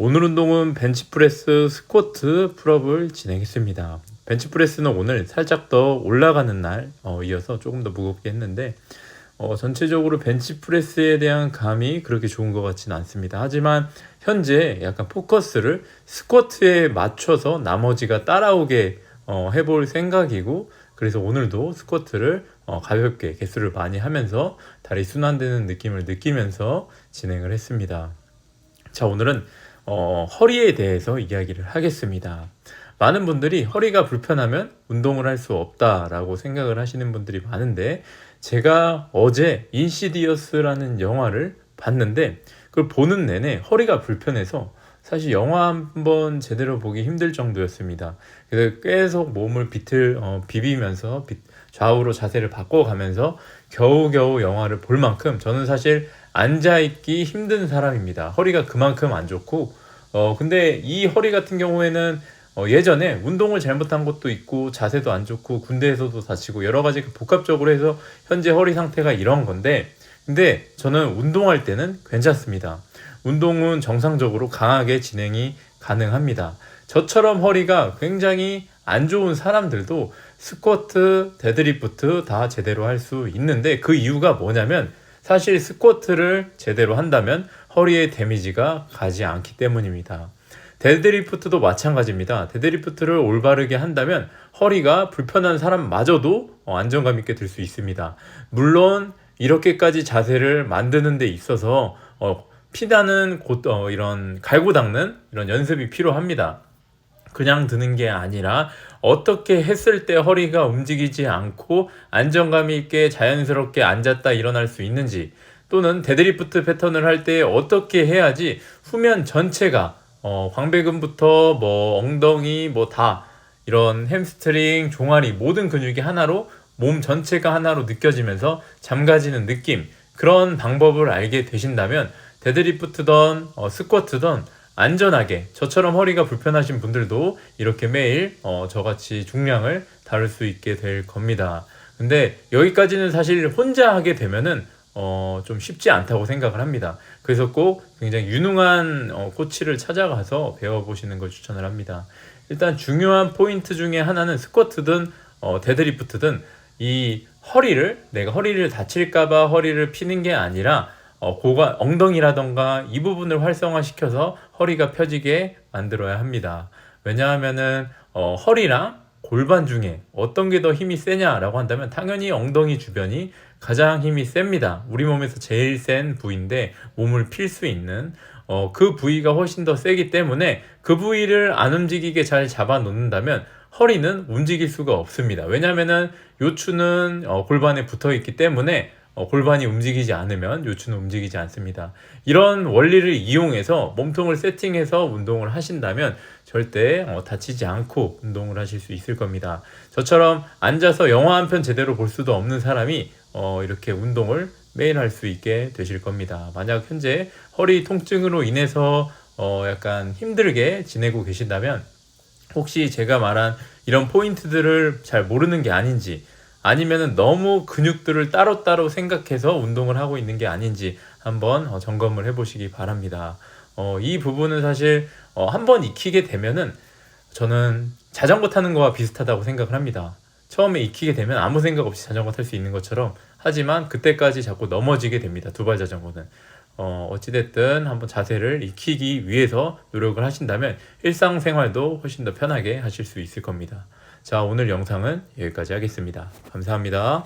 오늘 운동은 벤치프레스 스쿼트 풀업을 진행했습니다. 벤치프레스는 오늘 살짝 더 올라가는 날 어, 이어서 조금 더 무겁게 했는데 어, 전체적으로 벤치프레스에 대한 감이 그렇게 좋은 것 같지는 않습니다. 하지만 현재 약간 포커스를 스쿼트에 맞춰서 나머지가 따라오게 어, 해볼 생각이고 그래서 오늘도 스쿼트를 어, 가볍게 개수를 많이 하면서 다리 순환되는 느낌을 느끼면서 진행을 했습니다. 자, 오늘은 어, 허리에 대해서 이야기를 하겠습니다. 많은 분들이 허리가 불편하면 운동을 할 수 없다라고 생각을 하시는 분들이 많은데 제가 어제 인시디어스라는 영화를 봤는데 그걸 보는 내내 허리가 불편해서 사실 영화 한 번 제대로 보기 힘들 정도였습니다. 그래서 계속 몸을 비틀 어, 비비면서 비- 좌우로 자세를 바꿔가면서 겨우겨우 영화를 볼 만큼 저는 사실 앉아있기 힘든 사람입니다. 허리가 그만큼 안 좋고 어 근데 이 허리 같은 경우에는 어, 예전에 운동을 잘못한 것도 있고 자세도 안 좋고 군대에서도 다치고 여러 가지 그 복합적으로 해서 현재 허리 상태가 이런 건데 근데 저는 운동할 때는 괜찮습니다. 운동은 정상적으로 강하게 진행이 가능합니다. 저처럼 허리가 굉장히 안 좋은 사람들도 스쿼트, 데드리프트 다 제대로 할 수 있는데 그 이유가 뭐냐면 사실 스쿼트를 제대로 한다면 허리에 데미지가 가지 않기 때문입니다. 데드리프트도 마찬가지입니다. 데드리프트를 올바르게 한다면 허리가 불편한 사람마저도 어, 안정감 있게 들 수 있습니다. 물론 이렇게까지 자세를 만드는 데 있어서 어, 피다는 곳 어, 이런 갈고 닦는 이런 연습이 필요합니다. 그냥 드는 게 아니라 어떻게 했을 때 허리가 움직이지 않고 안정감 있게 자연스럽게 앉았다 일어날 수 있는지 또는 데드리프트 패턴을 할 때 어떻게 해야지 후면 전체가 어, 광배근부터 뭐 엉덩이 뭐 다 이런 햄스트링, 종아리 모든 근육이 하나로 몸 전체가 하나로 느껴지면서 잠가지는 느낌 그런 방법을 알게 되신다면 데드리프트던 어, 스쿼트던 안전하게 저처럼 허리가 불편하신 분들도 이렇게 매일 어, 저같이 중량을 다룰 수 있게 될 겁니다. 근데 여기까지는 사실 혼자 하게 되면은 어, 좀 쉽지 않다고 생각을 합니다. 그래서 꼭 굉장히 유능한 어, 코치를 찾아가서 배워보시는 걸 추천을 합니다. 일단 중요한 포인트 중에 하나는 스쿼트든 어, 데드리프트든 이 허리를 내가 허리를 다칠까봐 허리를 피는 게 아니라 어, 고관 엉덩이라던가 이 부분을 활성화시켜서 허리가 펴지게 만들어야 합니다. 왜냐하면은 어, 허리랑 골반 중에 어떤 게 더 힘이 세냐라고 한다면 당연히 엉덩이 주변이 가장 힘이 셉니다. 우리 몸에서 제일 센 부위인데 몸을 필 수 있는 어, 그 부위가 훨씬 더 세기 때문에 그 부위를 안 움직이게 잘 잡아 놓는다면 허리는 움직일 수가 없습니다. 왜냐하면은 요추는 어, 골반에 붙어 있기 때문에 어, 골반이 움직이지 않으면 요추는 움직이지 않습니다. 이런 원리를 이용해서 몸통을 세팅해서 운동을 하신다면 절대 어, 다치지 않고 운동을 하실 수 있을 겁니다. 저처럼 앉아서 영화 한 편 제대로 볼 수도 없는 사람이 어, 이렇게 운동을 매일 할 수 있게 되실 겁니다. 만약 현재 허리 통증으로 인해서 어, 약간 힘들게 지내고 계신다면 혹시 제가 말한 이런 포인트들을 잘 모르는 게 아닌지 아니면은 너무 근육들을 따로따로 생각해서 운동을 하고 있는 게 아닌지 한번 어, 점검을 해 보시기 바랍니다. 어, 이 부분은 사실 어, 한번 익히게 되면은 저는 자전거 타는 거와 비슷하다고 생각을 합니다. 처음에 익히게 되면 아무 생각 없이 자전거 탈 수 있는 것처럼 하지만 그때까지 자꾸 넘어지게 됩니다. 두발 자전거는. 어, 어찌됐든 한번 자세를 익히기 위해서 노력을 하신다면 일상생활도 훨씬 더 편하게 하실 수 있을 겁니다. 자, 오늘 영상은 여기까지 하겠습니다. 감사합니다.